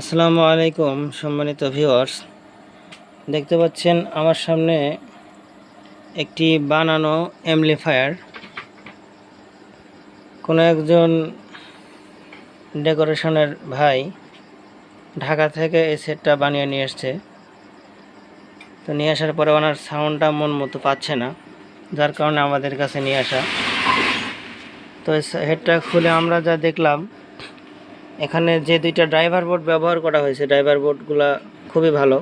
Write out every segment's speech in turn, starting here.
আসসালামু আলাইকুম, সম্মানিত ভিউয়ার্স দেখতে পাচ্ছেন আমার সামনে একটি বানানো অ্যামলিফায়ার কোনো একজন ডেকোরেশনের ভাই ঢাকা থেকে এই সেটটা বানিয়ে নিয়ে এসছে। তো নিয়ে আসার পরে ওনার সাউন্ডটা মন মতো পাচ্ছে না, যার কারণে আমাদের কাছে নিয়ে আসা। তো হেডটা খুলে আমরা যা দেখলাম এখানে যে দুইটা ড্রাইভার বোর্ড ব্যবহার করা হয়েছে ড্রাইভার বোর্ডগুলা খুবই ভালো।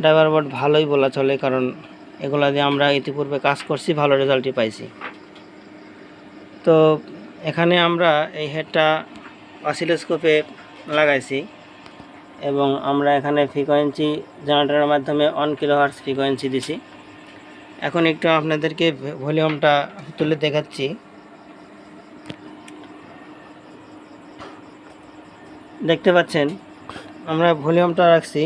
ড্রাইভার বোর্ড ভালোই বলা চলে কারণ এগুলা দিয়ে আমরা ইতিপূর্বে কাজ করছি, ভালো রেজাল্টই পাইছি। তো এখানে আমরা এই হেডটা অসিলোস্কোপে লাগাইছি এবং আমরা এখানে ফ্রিকোয়েন্সি জেনারেটরের মাধ্যমে অন কিলো হার্স ফ্রিকোয়েন্সি দিছি। এখন একটু আপনাদেরকে ভলিউমটা তুলে দেখাচ্ছি। দেখতে পাচ্ছেন, আমরা ভলিউমটা রাখছি।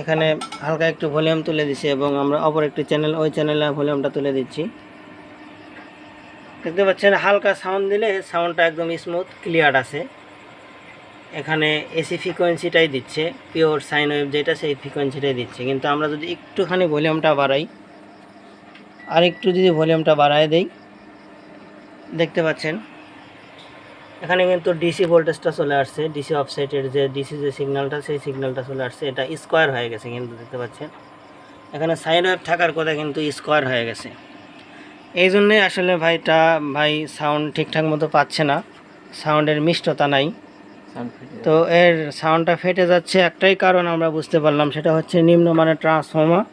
এখানে হালকা একটু ভলিউম তুলে দিছি এবং আমরা অপর একটি চ্যানেল, ওই চ্যানেলে ভলিউমটা তুলে দিচ্ছি। দেখতে পাচ্ছেন, হালকা সাউন্ড দিলে সাউন্ডটা একদম স্মুথ ক্লিয়ার আছে। এখানে এসি ফ্রিকোয়েন্সিটাই দিচ্ছে পিওর সাইন ওয়েভ যেটা সেই ফ্রিকোয়েন্সিটাই দিচ্ছে। কিন্তু আমরা যদি একটুখানি ভলিউমটা বাড়াই আর একটু যদি ভলিউমটা বাড়ায় দেই, দেখতে পাচ্ছেন এখানে কিন্তু ডিসি ভোল্টেজটা চলে আসছে। ডিসি অফসাইটের যে ডিসি যে সিগন্যালটা সেই সিগন্যালটা চলে আসছে। এটা স্কোয়ার হয়ে গেছে কিন্তু দেখতে পাচ্ছেন? এখানে সাইন ওয়েভ থাকার কথা কিন্তু স্কোয়ার হয়ে গেছে। এই জন্যে আসলে ভাইটা ভাই সাউন্ড ঠিকঠাক মতো পাচ্ছে না। সাউন্ডের মিষ্টতা নাই। তো এর সাউন্ডটা ফেটে যাচ্ছে। একটাই কারণ আমরা বুঝতে পারলাম সেটা হচ্ছে নিম্নমানের ট্রান্সফর্মার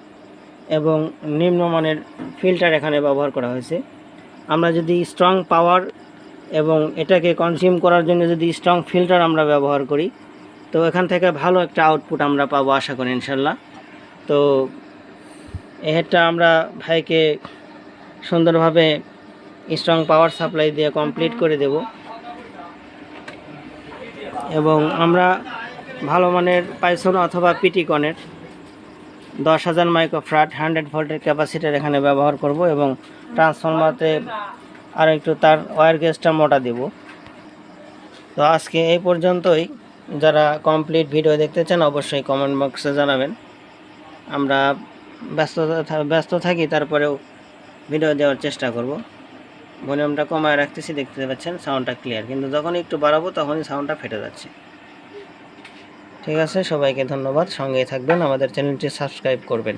এবং নিম্নমানের ফিল্টার এখানে ব্যবহার করা হয়েছে। আমরা যদি স্ট্রং পাওয়ার এবং এটাকে কনজিউম করার জন্য যদি স্ট্রং ফিল্টার আমরা ব্যবহার করি, তো এখান থেকে ভালো একটা আউটপুট আমরা পাবো আশা করি, ইনশাল্লাহ। তো হেডটা আমরা ভাইকে সুন্দরভাবে স্ট্রং পাওয়ার সাপ্লাই দিয়ে কমপ্লিট করে দেব। এবং আমরা ভালো মানের পাইসন অথবা পিটিকনের দশ হাজার মাইক্রোফ্রাট হান্ড্রেড ভোল্টের ক্যাপাসিটার এখানে ব্যবহার করব এবং ট্রান্সফর্মারতে আর একটু তার ওয়্যার গেজটা মোটা দেব। তো আজকে এই পর্যন্তই। যারা কমপ্লিট ভিডিও দেখতে চান, অবশ্যই কমেন্ট বক্সে জানাবেন। আমরা ব্যস্ত ব্যস্ত থাকি, তারপরেও ভিডিও দেওয়ার চেষ্টা করব। ভলিউমটা কমায় রাখতেছি, দেখতে পাচ্ছেন সাউন্ডটা ক্লিয়ার কিন্তু যখন একটু বাড়াবো, তখনই সাউন্ডটা ফেটে যাচ্ছে। ঠিক আছে, সবাইকে ধন্যবাদ। সঙ্গেই থাকবেন, আমাদের চ্যানেলটি সাবস্ক্রাইব করবেন।